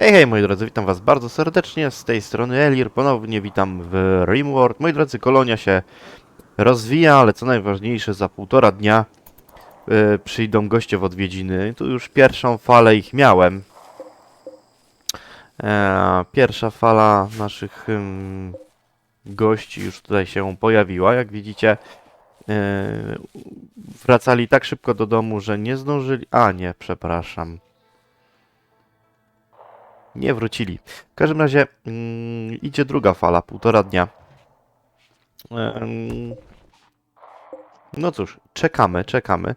Hej, hej moi drodzy, witam was bardzo serdecznie, z tej strony Elir, ponownie witam w Rimworld. Moi drodzy, kolonia się rozwija, ale co najważniejsze, za półtora dnia y, przyjdą goście w odwiedziny. Tu już pierwszą falę ich miałem. E, pierwsza fala naszych ym, gości już tutaj się pojawiła, jak widzicie. y, wracali tak szybko do domu, że nie zdążyli... A nie, przepraszam. Nie wrócili. W każdym razie mm, idzie druga fala, półtora dnia. No cóż, czekamy, czekamy.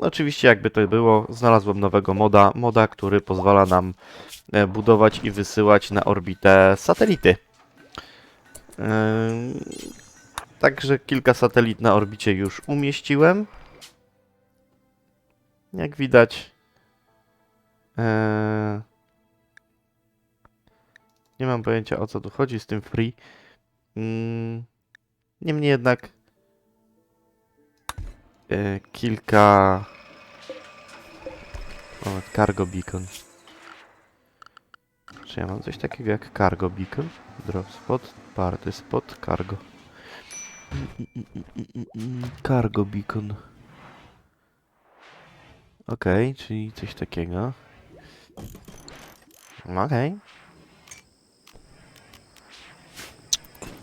Oczywiście, jakby to było, znalazłem nowego moda, moda, który pozwala nam e, budować i wysyłać na orbitę satelity. Także kilka satelit na orbicie już umieściłem. Jak widać. Nie mam pojęcia o co tu chodzi z tym free. Mm, Niemniej jednak e, kilka o, cargo beacon. Czy ja mam coś takiego jak cargo beacon? Drop spot, party spot, cargo. Cargo beacon. Okej, czyli coś takiego. Okej.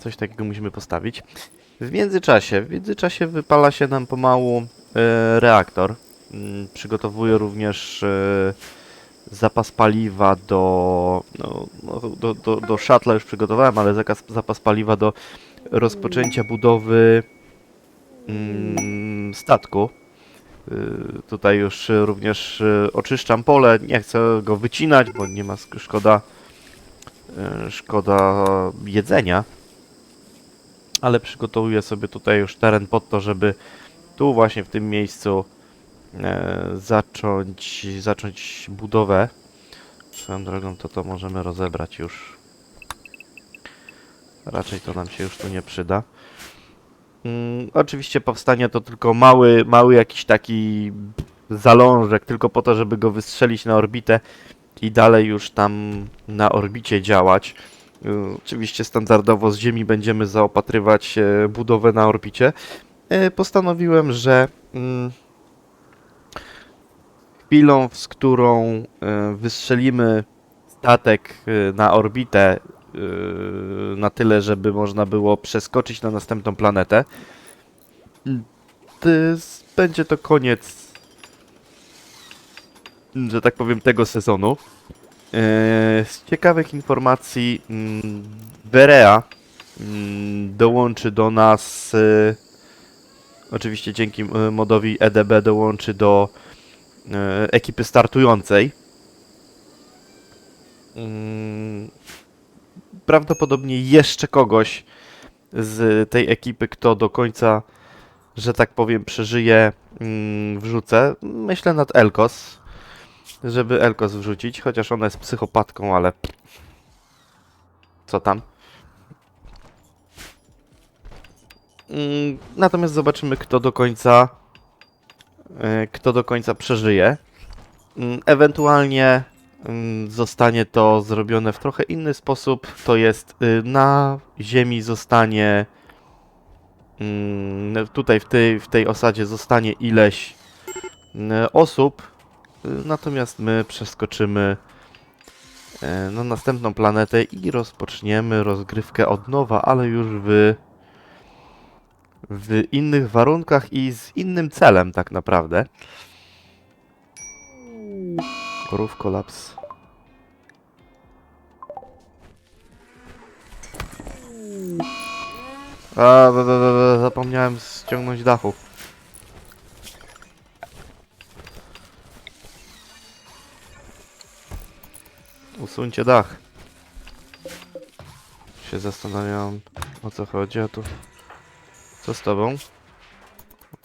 Coś takiego musimy postawić. W międzyczasie, w międzyczasie wypala się nam pomału e, reaktor. Mm, przygotowuję również e, zapas paliwa do, no, no, do, do, do szatla już przygotowałem, ale zapas, zapas paliwa do rozpoczęcia budowy mm, statku. Y, Tutaj już również y, oczyszczam pole. Nie chcę go wycinać, bo nie ma szkoda, y, szkoda jedzenia. Ale przygotowuję sobie tutaj już teren pod to, żeby tu właśnie w tym miejscu e, zacząć, zacząć budowę. Swoją drogą to to możemy rozebrać już. Raczej to nam się już tu nie przyda. Mm, oczywiście powstanie to tylko mały, mały jakiś taki zalążek, tylko po to, żeby go wystrzelić na orbitę i dalej już tam na orbicie działać. Y, Oczywiście standardowo z Ziemi będziemy zaopatrywać e, budowę na orbicie. E, Postanowiłem, że mm, chwilą, z którą e, wystrzelimy statek na orbitę na tyle, żeby można było przeskoczyć na następną planetę. Będzie to koniec, że tak powiem, tego sezonu. Yy, Z ciekawych informacji, mm, Berea mm, dołączy do nas, yy, oczywiście dzięki yy, modowi EDB dołączy do ekipy startującej. Mm, prawdopodobnie jeszcze kogoś z tej ekipy, kto do końca, że tak powiem, przeżyje, wrzucę. Myślę nad Elkos, żeby Elkos wrzucić, chociaż ona jest psychopatką, ale co tam. Mm, Natomiast zobaczymy, kto do końca, e, kto do końca przeżyje. Mm, Ewentualnie mm, zostanie to zrobione w trochę inny sposób. To jest y, na ziemi zostanie tutaj w tej, w tej osadzie zostanie ileś osób, natomiast my przeskoczymy y, na następną planetę i rozpoczniemy rozgrywkę od nowa, ale już w w innych warunkach i z innym celem tak naprawdę. Roof kolaps. A, zapomniałem ściągnąć dachu. Usuńcie dach. Się zastanawiam o co chodzi, a tu... Co z tobą?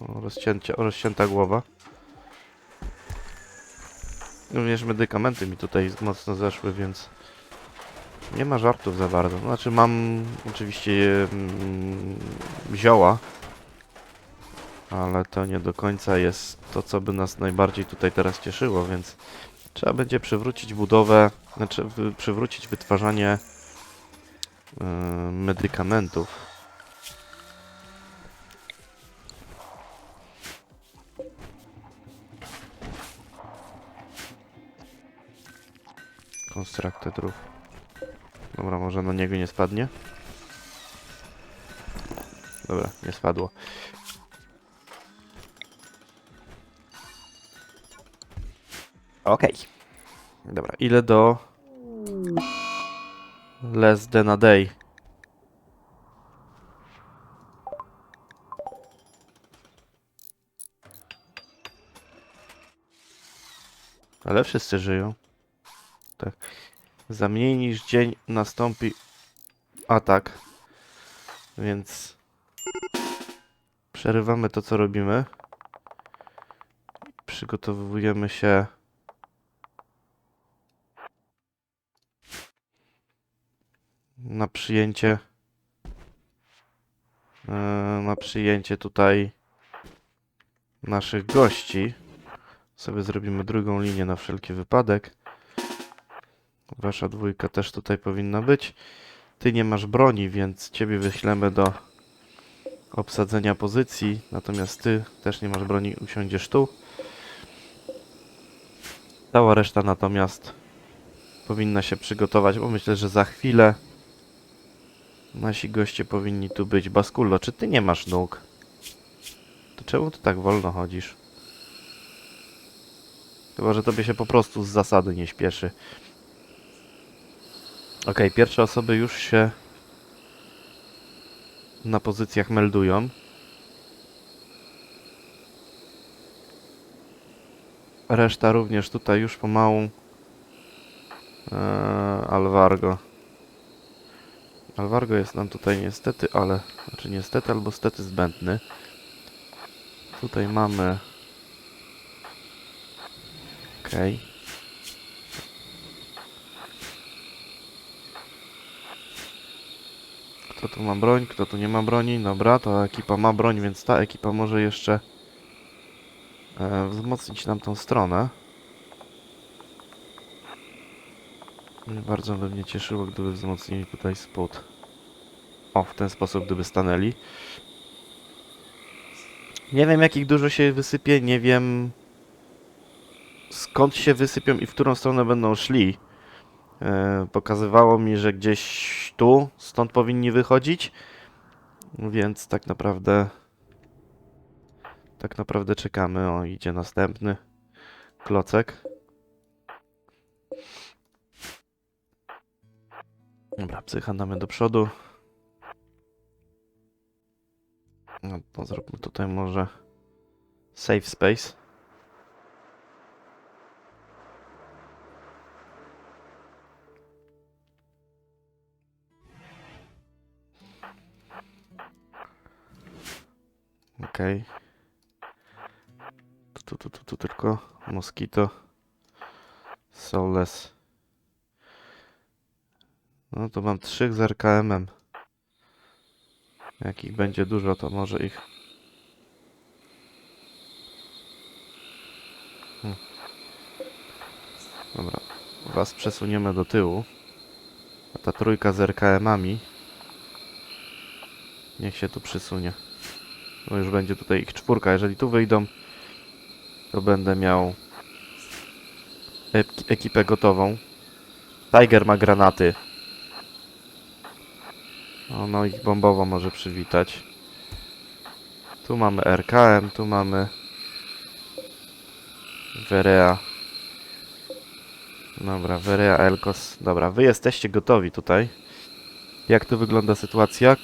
Rozcięcie, rozcięta głowa. Również medykamenty mi tutaj mocno zeszły, więc nie ma żartów za bardzo. Znaczy mam oczywiście mm, zioła, ale to nie do końca jest to, co by nas najbardziej tutaj teraz cieszyło, więc Trzeba będzie przywrócić budowę, znaczy przywrócić wytwarzanie yy, medykamentów. Constructed roof. Dobra, może na niego nie spadnie? Dobra, nie spadło. Okej. Dobra, ile do... Less than a day. Ale wszyscy żyją. Tak. Za mniej niż dzień nastąpi atak. Więc przerywamy to, co robimy. Przygotowujemy się na przyjęcie e, na przyjęcie tutaj naszych gości. Sobie zrobimy drugą linię na wszelki wypadek. Wasza dwójka też tutaj powinna być. Ty nie masz broni, więc ciebie wyślemy do obsadzenia pozycji. Natomiast ty też nie masz broni, usiądziesz tu. Cała reszta natomiast powinna się przygotować, bo myślę, że za chwilę nasi goście powinni tu być. Baskullo, czy ty nie masz nóg? To czemu ty tak wolno chodzisz? Chyba, że tobie się po prostu z zasady nie śpieszy. Okej, pierwsze osoby już się na pozycjach meldują. Reszta również tutaj już pomału. Eee, Alvargo. Alvargo jest nam tutaj niestety, ale... Znaczy niestety albo stety zbędny. Tutaj mamy... Okej. Kto tu ma broń, kto tu nie ma broni? Dobra, to ekipa ma broń, więc ta ekipa może jeszcze e, wzmocnić nam tą stronę. I Bardzo by mnie cieszyło, gdyby wzmocnili tutaj spód. O, w ten sposób, gdyby stanęli. Nie wiem, jakich dużo się wysypie, nie wiem skąd się wysypią i w którą stronę będą szli. E, pokazywało mi, że gdzieś tu, stąd powinni wychodzić. Więc tak naprawdę tak naprawdę czekamy. O, idzie następny klocek. Dobra, psycha do przodu. No to zróbmy tutaj może safe space. Okej. Tu, tu, tu, tu, tu tylko Mosquito. Soulless. No to mam trzech z RKM-em. Jak ich będzie dużo, to może ich... Hmm. Dobra. Was przesuniemy do tyłu. A ta trójka z RKM-ami niech się tu przysunie. Bo już będzie tutaj ich czwórka. Jeżeli tu wyjdą, to będę miał ekipę gotową. Tiger ma granaty. Ono ich bombowo może przywitać. Tu mamy RKM, tu mamy Verea. Dobra, Verea Elkos. Dobra, wy jesteście gotowi tutaj. Jak tu wygląda sytuacja?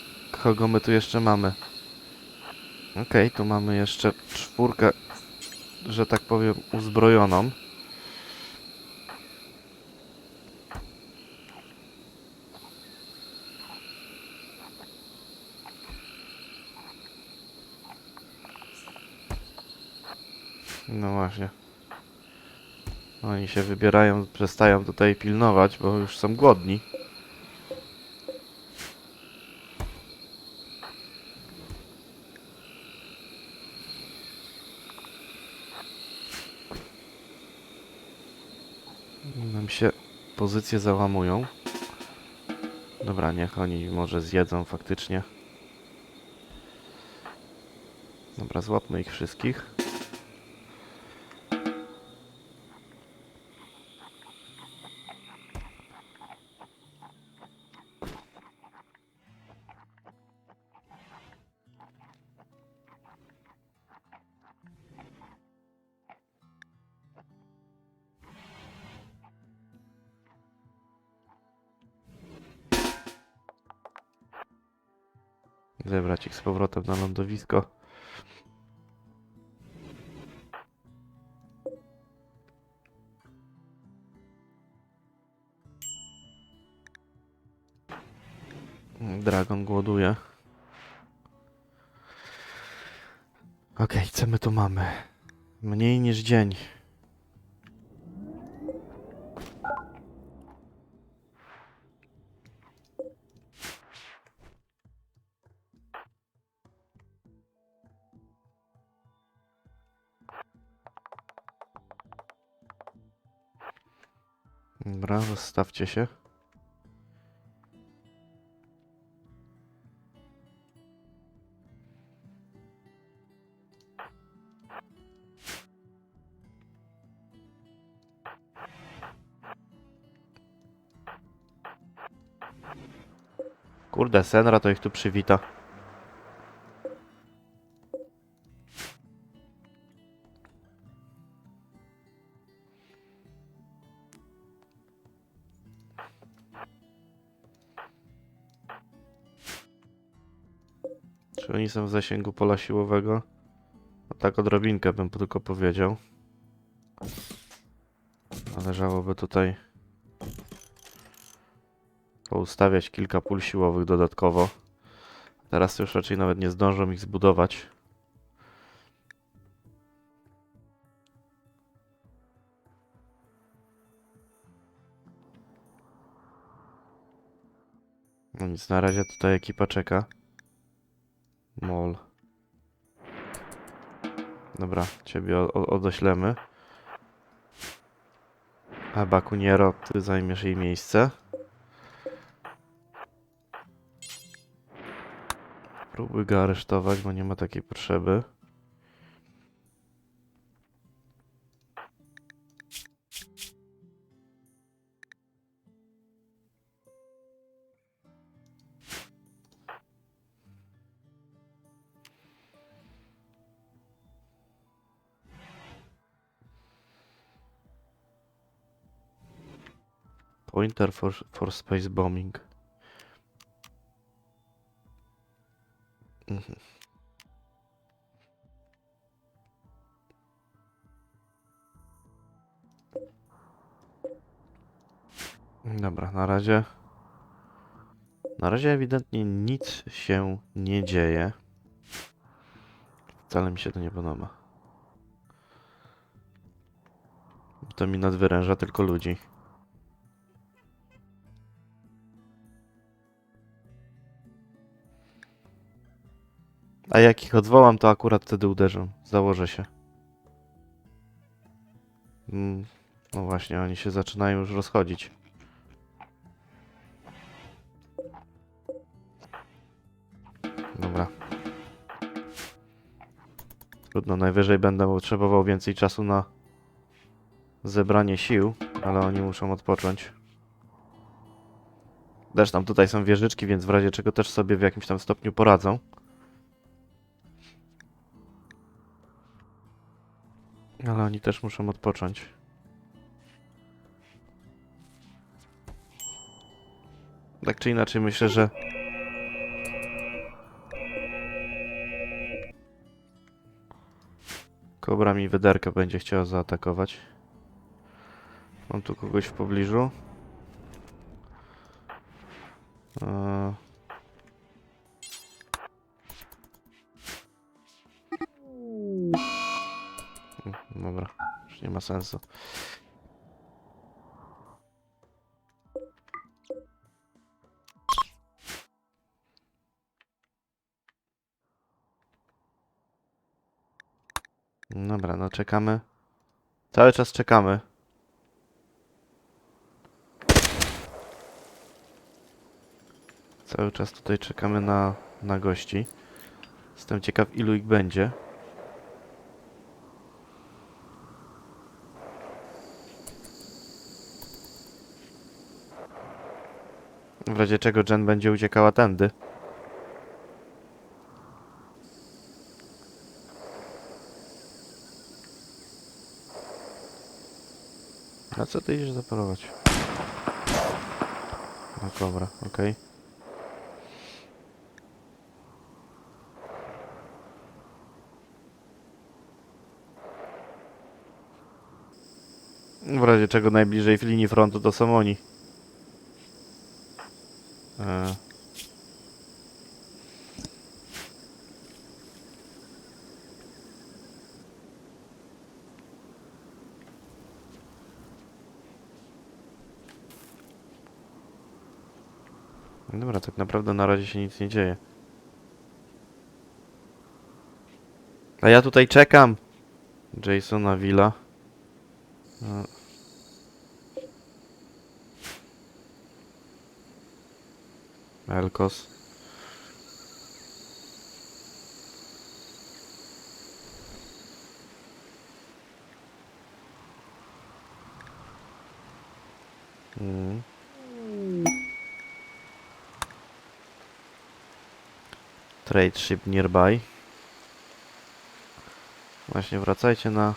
Kogo my tu jeszcze mamy? Okej, tu mamy jeszcze czwórkę, że tak powiem, uzbrojoną. No właśnie. Oni się wybierają, przestają tutaj pilnować, bo już są głodni. pozycję załamują. Dobra, niech oni może zjedzą faktycznie. Dobra, złapmy ich wszystkich. Zebrać ich z powrotem na lądowisko. Dragon głoduje. Okej, co my tu mamy? Mniej niż dzień. Dobra, zostawcie się. Kurde, Senra to ich tu przywita. Czy oni są w zasięgu pola siłowego? No tak odrobinkę bym tylko powiedział. Należałoby tutaj poustawiać kilka pól siłowych dodatkowo. Teraz już raczej nawet nie zdążą ich zbudować. No nic, na razie tutaj ekipa czeka. Mol. Dobra, ciebie odeślemy. A Bakuniero, ty zajmiesz jej miejsce. Próbuj go aresztować, bo nie ma takiej potrzeby. Pointer for, for space bombing. Mhm. Dobra, na razie. Na razie ewidentnie nic się nie dzieje. Wcale mi się to nie podoba. To mi nadwyręża tylko ludzi. A jak ich odwołam, to akurat wtedy uderzą. Założę się. Mm, no właśnie, oni się zaczynają już rozchodzić. Dobra. Trudno, najwyżej będę potrzebował więcej czasu na zebranie sił, ale oni muszą odpocząć. Zresztą tutaj są wieżyczki, więc w razie czego też sobie w jakimś tam stopniu poradzą. Ale oni też muszą odpocząć. Tak czy inaczej myślę, że Kobra mi wyderkę będzie chciała zaatakować. Mam tu kogoś w pobliżu. Eee. nie ma sensu. Dobra, no czekamy. Cały czas czekamy. Cały czas tutaj czekamy na, na gości. Jestem ciekaw, ilu ich będzie. W razie czego Jen będzie uciekała tędy. Na co ty idziesz zaporować? No dobra, okej. W razie czego najbliżej w linii frontu to są oni. Dobra, tak naprawdę na razie się nic nie dzieje. A ja tutaj czekam. Jasona Villa. E. Elkos. Mm. Trade ship nearby. Właśnie wracajcie na...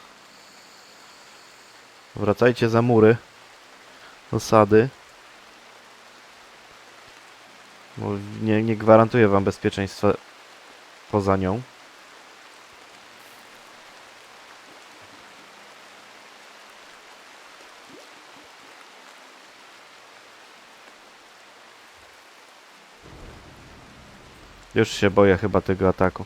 Wracajcie za mury. Osady. Bo nie, nie gwarantuję wam bezpieczeństwa poza nią. Już się boję chyba tego ataku.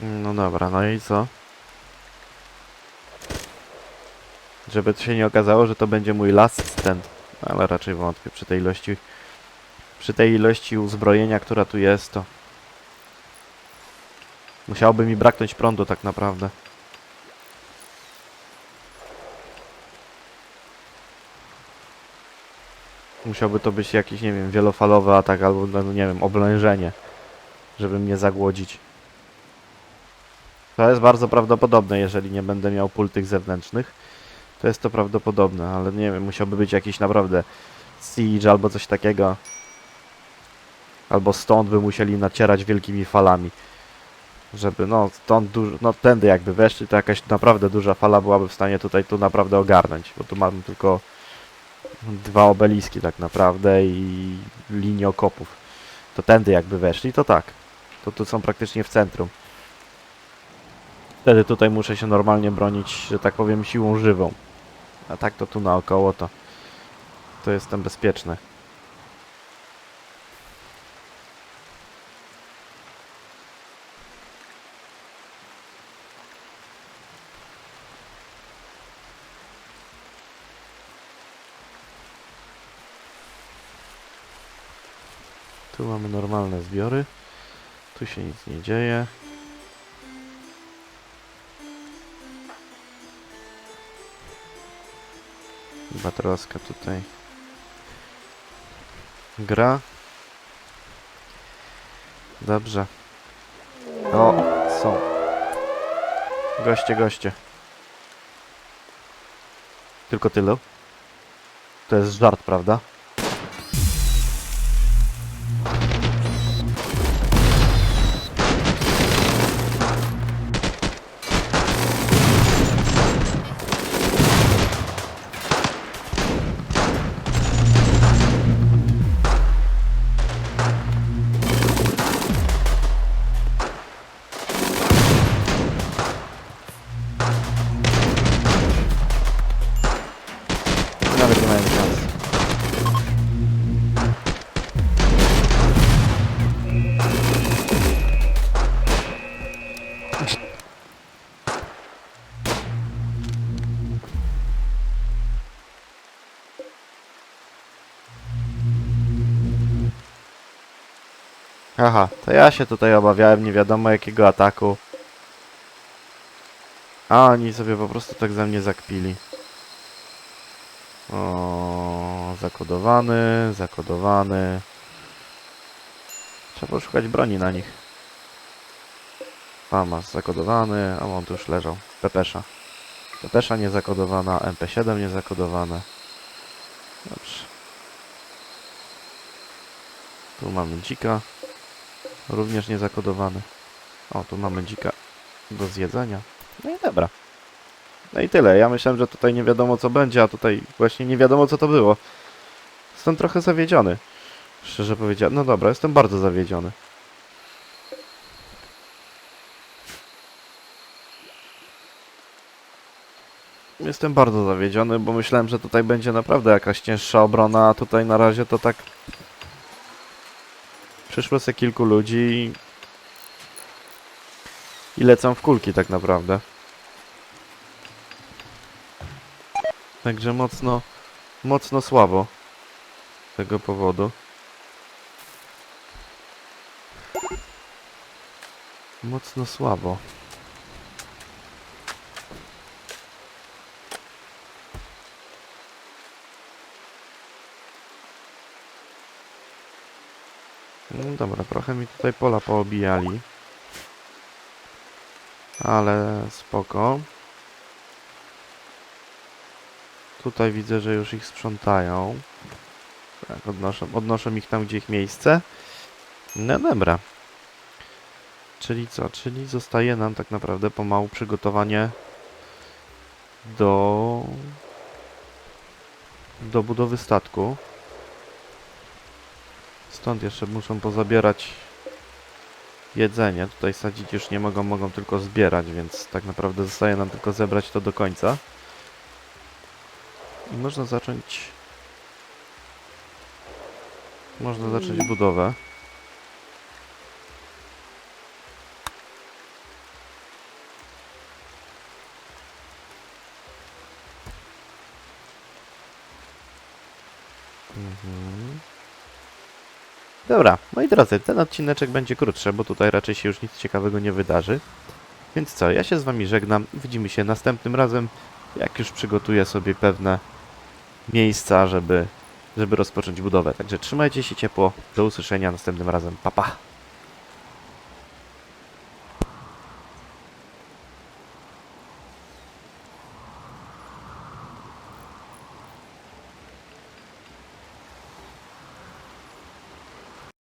No dobra, no i co? Żeby się nie okazało, że to będzie mój last stand. Ale raczej wątpię przy tej ilości przy tej ilości uzbrojenia, która tu jest, to musiałoby mi braknąć prądu tak naprawdę. Musiałby to być jakiś, nie wiem, wielofalowy atak albo, no, nie wiem, oblężenie, żeby mnie zagłodzić. To jest bardzo prawdopodobne, jeżeli nie będę miał pól tych zewnętrznych. To jest to prawdopodobne, ale nie wiem, musiałby być jakiś naprawdę siege albo coś takiego. Albo stąd by musieli nacierać wielkimi falami. Żeby, no, stąd dużo, no, tędy jakby weszli, to jakaś naprawdę duża fala byłaby w stanie tutaj tu naprawdę ogarnąć, bo tu mamy tylko dwa obeliski tak naprawdę i linię okopów. To tędy jakby weszli, to tak. To tu są praktycznie w centrum. Wtedy tutaj muszę się normalnie bronić, że tak powiem, siłą żywą. A tak to tu naokoło to, to jestem bezpieczny. Tu mamy normalne zbiory. Tu się nic nie dzieje. Batroska tutaj gra. Dobrze. O, są. Goście, goście. Tylko tyle. To jest żart, prawda? Aha, to ja się tutaj obawiałem nie wiadomo jakiego ataku. A oni sobie po prostu tak za mnie zakpili. O, zakodowany, zakodowany. Trzeba poszukać broni na nich. Famas zakodowany, a on tu już leżał. Pepesza. Pepesza niezakodowana, MP7 niezakodowane. Dobrze. Tu mamy dzika. Również niezakodowany. O, tu mamy dzika do zjedzenia. No i dobra. No i tyle. Ja myślałem, że tutaj nie wiadomo co będzie, a tutaj właśnie nie wiadomo co to było. Jestem trochę zawiedziony. Szczerze powiedziawszy. No dobra, jestem bardzo zawiedziony. Jestem bardzo zawiedziony, bo myślałem, że tutaj będzie naprawdę jakaś cięższa obrona, a tutaj na razie to tak... Przyszło se kilku ludzi. I lecą w kulki tak naprawdę. Także mocno, mocno słabo z tego powodu. Mocno słabo. No dobra, trochę mi tutaj pola poobijali. Ale spoko. Tutaj widzę, że już ich sprzątają. Tak, odnoszą, odnoszą ich tam, gdzie ich miejsce. No dobra. Czyli co? Czyli zostaje nam tak naprawdę pomału przygotowanie do do budowy statku. Stąd jeszcze muszą pozabierać jedzenie. Tutaj sadzić już nie mogą, mogą tylko zbierać, więc tak naprawdę zostaje nam tylko zebrać to do końca. I można zacząć... Można zacząć budowę. Mhm. Dobra, moi drodzy, ten odcineczek będzie krótszy, bo tutaj raczej się już nic ciekawego nie wydarzy. Więc co, ja się z wami żegnam. Widzimy się następnym razem, jak już przygotuję sobie pewne miejsca, żeby, żeby rozpocząć budowę. Także trzymajcie się ciepło. Do usłyszenia następnym razem. Pa, pa.